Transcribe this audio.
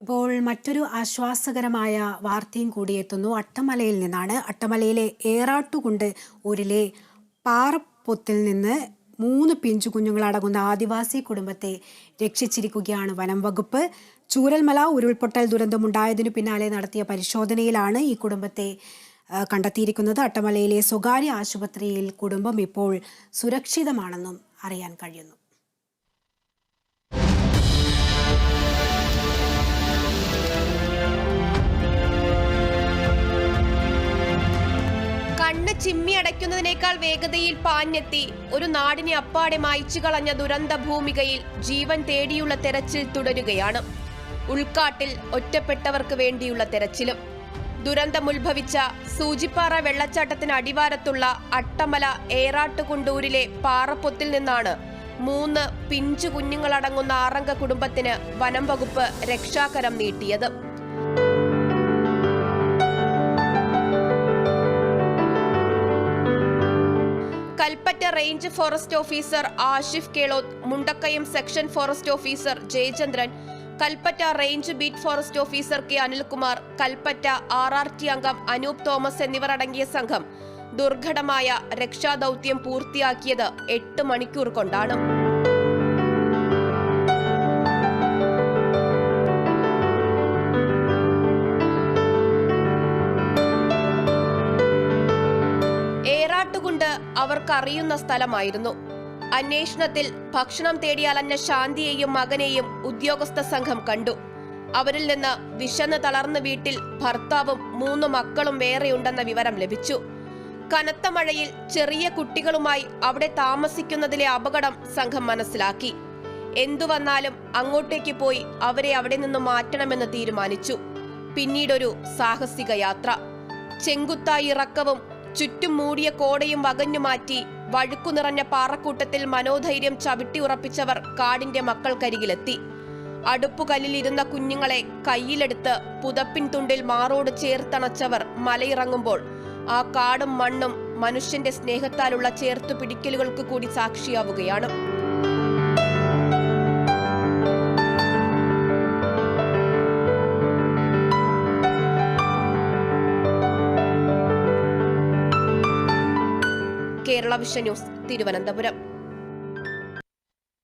ഇപ്പോൾ മറ്റൊരു ആശ്വാസകരമായ വാർത്തയും കൂടി എത്തുന്നു. അട്ടമലയിൽ നിന്നാണ്. അട്ടമലയിലെ ഏറാട്ടുകുണ്ട് ഊരിലെ പാറപ്പൊത്തിൽ നിന്ന് മൂന്ന് പിഞ്ചു കുഞ്ഞുങ്ങളടങ്ങുന്ന ആദിവാസി കുടുംബത്തെ രക്ഷിച്ചിരിക്കുകയാണ് വനം വകുപ്പ്. ചൂരൽമല ഉരുൾപൊട്ടൽ ദുരന്തമുണ്ടായതിനു പിന്നാലെ നടത്തിയ പരിശോധനയിലാണ് ഈ കുടുംബത്തെ കണ്ടെത്തിയിരിക്കുന്നത്. അട്ടമലയിലെ സ്വകാര്യ ആശുപത്രിയിൽ കുടുംബം ഇപ്പോൾ സുരക്ഷിതമാണെന്നും അറിയാൻ കഴിയുന്നു. കണ്ണ് ചിമ്മി അടയ്ക്കുന്നതിനേക്കാൾ വേഗതയിൽ പാഞ്ഞെത്തി. ഒരു നാടിനെ അപ്പാടെ മായ്ച്ചു കളഞ്ഞ ദുരന്ത ഭൂമികയിൽ ജീവൻ തേടിയുള്ള തെരച്ചിൽ തുടരുകയാണ്. ഉൾക്കാട്ടിൽ ഒറ്റപ്പെട്ടവർക്ക് വേണ്ടിയുള്ള തെരച്ചിലും. ദുരന്തമുത്ഭവിച്ച സൂചിപ്പാറ വെള്ളച്ചാട്ടത്തിന് അടിവാരത്തുള്ള അട്ടമല ഏറാട്ടുകുണ്ടൂരിലെ പാറപ്പൊത്തിൽ നിന്നാണ് മൂന്ന് പിഞ്ചു കുഞ്ഞുങ്ങളടങ്ങുന്ന ആറംഗ കുടുംബത്തിന് വനം വകുപ്പ് രക്ഷാകരം നീട്ടിയത്. Kalpetta range forest officer Ashif Keloth Mundakkayam section forest officer Jayachandran Kalpetta range beat forest officer K Anilkumar Kalpetta R R T അംഗം അനൂപ് തോമസ് എന്നിവർ അടങ്ങിയ സംഘം ദുർഘടമായ രക്ഷാദൌത്യം പൂർത്തിയാക്കിയത് എട്ട് മണിക്കൂർ കൊണ്ടാണ്. ഏറാട്ടുകുണ്ട് അവർക്കറിയുന്ന സ്ഥലമായിരുന്നു. അന്വേഷണത്തിൽ ഭക്ഷണം തേടി അലഞ്ഞ ശാന്തിയെയും മകനെയും ഉദ്യോഗസ്ഥ സംഘം കണ്ടു. അവരിൽ നിന്ന് വിശന്ന് തളർന്ന വീട്ടിൽ ഭർത്താവും മൂന്ന് മക്കളും വേറെയുണ്ടെന്ന വിവരം ലഭിച്ചു. കനത്ത മഴയിൽ ചെറിയ കുട്ടികളുമായി അവിടെ താമസിക്കുന്നതിലെ അപകടം സംഘം മനസ്സിലാക്കി. എന്തു വന്നാലും അങ്ങോട്ടേക്ക് പോയി അവരെ അവിടെ നിന്ന് മാറ്റണമെന്ന് തീരുമാനിച്ചു. പിന്നീടൊരു സാഹസിക യാത്ര. ചെങ്കുത്തായി ഇറക്കവും ചുറ്റും മൂടിയ കോടയും വകഞ്ഞു മാറ്റി വഴുക്കു നിറഞ്ഞ പാറക്കൂട്ടത്തിൽ മനോധൈര്യം ചവിട്ടി ഉറപ്പിച്ചവർ കാടിന്റെ മക്കൾക്കരികിലെത്തി. അടുപ്പുകല്ലിലിരുന്ന കുഞ്ഞുങ്ങളെ കയ്യിലെടുത്ത് പുതപ്പിൻ തുണ്ടിൽ മാറോട് ചേർത്തണച്ചവർ മലയിറങ്ങുമ്പോൾ ആ കാടും മണ്ണും മനുഷ്യന്റെ സ്നേഹത്താലുള്ള ചേർത്തു പിടിക്കലുകൾക്ക് കൂടി സാക്ഷിയാവുകയാണ്. കേരള വിഷ ന്യൂസ് തിരുവനന്തപുരം.